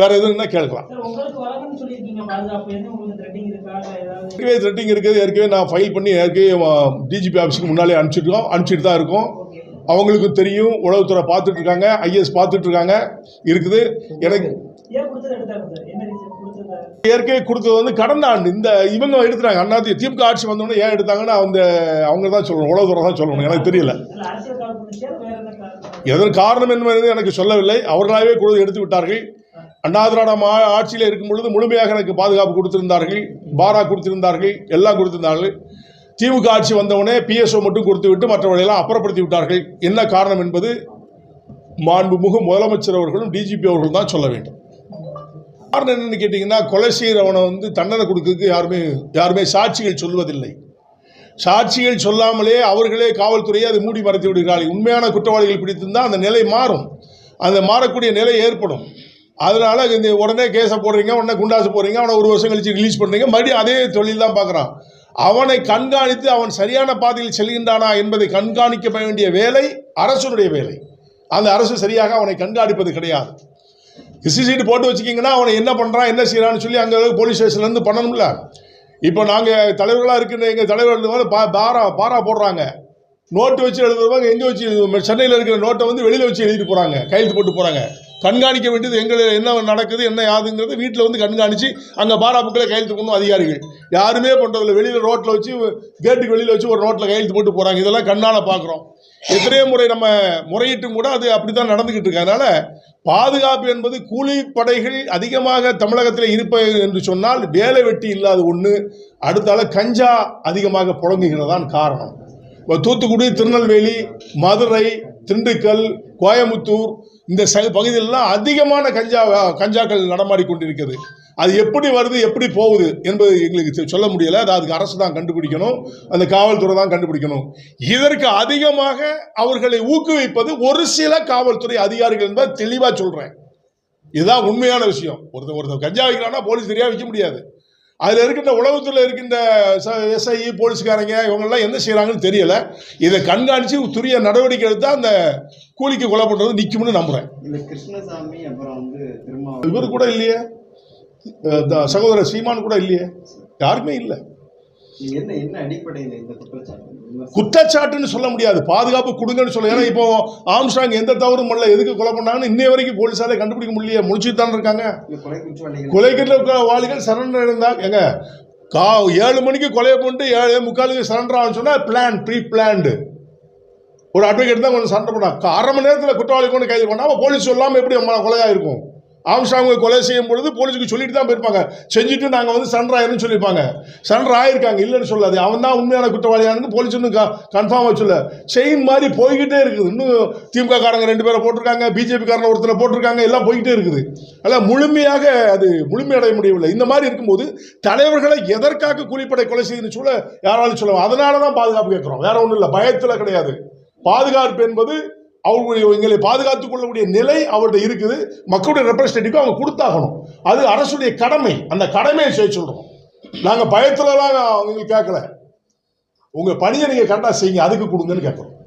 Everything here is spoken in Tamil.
வேற எதுன்னா கேட்கலாம். ஏற்கனவே த்ரெட்டிங் இருக்குது ஏற்கனவே நான் ஃபைல் பண்ணி ஏற்கனவே டிஜிபி ஆஃபீஸுக்கு முன்னாலே அனுப்பிச்சிருக்கோம் அனுப்பிச்சிட்டு தான் இருக்கோம். அவங்களுக்கும் தெரியும் உளவுத்துறை பார்த்துட்டு இருக்காங்க ஐஎஸ் பார்த்துட்டு இருக்காங்க இருக்குது. எனக்கு ஏற்கனவே கொடுத்தது வந்து கடந்த ஆண்டு இந்த இவங்க எடுத்துறாங்க அண்ணாதி திமுக ஆட்சி வந்தோடனே ஏன் எடுத்தாங்கன்னா அந்த அவங்க தான் சொல்லணும் உளவுத்துறை தான் சொல்லணும் எனக்கு தெரியல. எதன் காரணம் என்பது எனக்கு சொல்லவில்லை. அவர்களாகவே கொடுத்து எடுத்து விட்டார்கள். அண்ணா திராவிட மா ஆட்சியில் இருக்கும் பொழுது முழுமையாக எனக்கு பாதுகாப்பு கொடுத்திருந்தார்கள். பாரா கொடுத்திருந்தார்கள். எல்லாம் கொடுத்திருந்தார்கள். திமுக ஆட்சி வந்தவுடனே பிஎஸ்ஓ மட்டும் கொடுத்து விட்டு மற்றவர்களெல்லாம் அப்புறப்படுத்தி விட்டார்கள். என்ன காரணம் என்பது மாண்புமிகு முதலமைச்சர் அவர்களும் டிஜிபி அவர்களும் தான் சொல்ல வேண்டும். காரணம் என்னன்னு கேட்டிங்கன்னா கொலை செய்கிறவனை வந்து தண்டனை கொடுக்கறதுக்கு யாருமே யாருமே சாட்சிகள் சொல்வதில்லை. சாட்சிகள் சொல்லாமலே அவர்களே காவல்துறையை அதை மூடி மறைத்து விடுகிறார்கள். உண்மையான குற்றவாளிகள் பிடித்திருந்தால் அந்த நிலை மாறும். அந்த மாறக்கூடிய நிலை ஏற்படும். அதனால இந்த உடனே கேஸை போடுறீங்க உடனே குண்டாசு போடுறீங்க அவனை ஒரு வருஷம் கழிச்சு ரிலீஸ் பண்ணுறீங்க மறுபடியும் அதே தொழில் தான் பார்க்குறான். அவனை கண்காணித்து அவன் சரியான பாதையில் செல்கின்றானா என்பதை கண்காணிக்க வேண்டிய வேலை அரசுடைய வேலை. அந்த அரசு சரியாக அவனை கண்காணிப்பது கிடையாது. ஹிஸ்ட்ரி சீட்டு போட்டு வச்சுக்கிங்கன்னா அவனை என்ன பண்ணுறான் என்ன செய்கிறான்னு சொல்லி அங்கே போலீஸ் ஸ்டேஷன்லேருந்து பண்ணணும்ல. இப்போ நாங்கள் தலைவர்களாக இருக்கின்ற எங்கள் தலைவர் பா பாரா பாரா போடுறாங்க. நோட்டு வச்சு எழுதுறவங்க எங்கே வச்சு சென்னையில் இருக்கிற நோட்டை வந்து வெளியில் வச்சு எழுதிட்டு போகிறாங்க கையெழுத்து போட்டு போகிறாங்க கண்காணிக்க வேண்டியது எங்களை என்ன நடக்குது என்ன யாதுங்கிறது வீட்டில் வந்து கண்காணித்து அங்கே பாரா புக்கில் கையெழுத்து போடணும் அதிகாரிகள். யாருமே பண்ணுறதில்ல வெளியில் ரோட்டில் வச்சு கேட்டுக்கு வெளியில் வச்சு ஒரு ரோட்டில் கையெழுத்து போட்டு போகிறாங்க இதெல்லாம் கண்ணால் பார்க்குறோம் எத்தனையோ முறை நம்ம முறையிட்டும் கூட அது அப்படி தான் நடந்துக்கிட்டு இருக்கு. அதனால் பாதுகாப்பு என்பது கூலிப்படைகள் அதிகமாக தமிழகத்தில் இருப்பது என்று சொன்னால் வேலை வெட்டி இல்லாத ஒன்று அடுத்தால கஞ்சா அதிகமாக புழங்குகிறதான் காரணம். இப்போ தூத்துக்குடி திருநெல்வேலி மதுரை திண்டுக்கல் கோயமுத்தூர் இந்த ச பகுதியிலெல்லாம் அதிகமான கஞ்சா கஞ்சாக்கள் நடமாடி கொண்டிருக்கிறது. அது எப்படி வருது எப்படி போகுது என்பது எங்களுக்கு சொல்ல முடியல. அது அதுக்கு அரசு தான் கண்டுபிடிக்கணும். அந்த காவல்துறை தான் கண்டுபிடிக்கணும். இதற்கு அதிகமாக அவர்களை ஊக்குவிப்பது ஒரு சில காவல்துறை அதிகாரிகள் என்பதை தெளிவாக சொல்கிறேன் இதுதான் உண்மையான விஷயம். ஒருத்தர் ஒருத்தர் கஞ்சா வைக்கிறான்னா போலீஸ் தெரியா வைக்க முடியாது. அதில் இருக்கின்ற உளவுத்துறையில் இருக்கின்ற எஸ்ஐ போலீஸ்காரங்க இவங்கெல்லாம் என்ன செய்கிறாங்கன்னு தெரியல. இதை கண்காணித்து துரிய நடவடிக்கை எடுத்தால் அந்த கூலிக்கு கொலை பண்ணுறது நிற்கும்னு நம்புகிறேன் இந்த கிருஷ்ணசாமி அப்புறம் வந்து இவர் கூட இல்லையே. சகோதரர் சீமான் கூட இல்லையே. யாருமே இல்லை. குற்றச்சாட்டுன்னு சொல்ல முடியாது. பாதுகாப்பு கொடுங்கன்னு சொல்ல. ஏன்னா இப்போ ஆம்ஸ்டாங் எந்த தவறும் பண்ணல. எதுக்கு கொலை பண்ணாங்கன்னு இன்னைய வரைக்கும் போலீஸாலே கண்டுபிடிக்க முடியலையே. முடிச்சுட்டு தானே இருக்காங்க கொலை குற்றவாளிகள் சரண்டர் இருந்தாங்க எங்க கா ஏழு மணிக்கு கொலையை பண்ணிட்டு ஏழு முக்காலுக்கு சரண்டர் ஆகும்னு சொன்னால் பிளான் ப்ரீ பிளான்டு ஒரு அட்வொகேட் தான் கொஞ்சம் சண்டை பண்ணா அரை மணி நேரத்தில் குற்றவாளி கொண்டு கைது பண்ணாமல் போலீஸ் சொல்லாமல் எப்படி நம்ம கொலையாக இருக்கும் ஆம்ஸ்டாங்க கொலை செய்யும் பொழுது போலீஸுக்கு சொல்லிட்டு தான் போயிருப்பாங்க. செஞ்சுட்டு நாங்கள் வந்து சண்டர் ஆயிருன்னு சொல்லியிருப்பாங்க. சண்டர் ஆயிருக்காங்க. இல்லைன்னு சொல்லாது அவன் தான் உண்மையான குற்றவாளியானு போலீஸ் இன்னும் கன்ஃபார்மாக சொல்ல செயின் மாதிரி போய்கிட்டே இருக்குது. இன்னும் திமுக காரங்க ரெண்டு பேரை போட்டிருக்காங்க. பிஜேபி காரங்க ஒருத்தரை போட்டிருக்காங்க. எல்லாம் போய்கிட்டே இருக்குது. அதனால் முழுமையாக அது முழுமையடைய முடியவில்லை. இந்த மாதிரி இருக்கும்போது தலைவர்களை எதற்காக கூலிப்படை கொலை செய்யுதுன்னு சொல்ல யாராலும் சொல்லுவாங்க அதனால தான் பாதுகாப்பு கேட்குறோம். வேற ஒன்றும் இல்லை. பயத்தில் கிடையாது. பாதுகாப்பு என்பது அவர்களுடைய எங்களை பாதுகாத்துக் கொள்ளக்கூடிய நிலை அவர்கிட்ட இருக்குது. மக்களுடைய ரெப்ரஸன்டேட்டிவ் அவங்க கொடுத்தாகணும். அது அரசுடைய கடமை. அந்த கடமையை செய்ய சொல்கிறோம் நாங்கள் பயத்துலலாம் அவங்களுக்கு கேட்கல. உங்கள் பணியை நீங்கள் கரெக்டாக செய்யுங்க. அதுக்கு கொடுங்கன்னு கேட்குறோம்.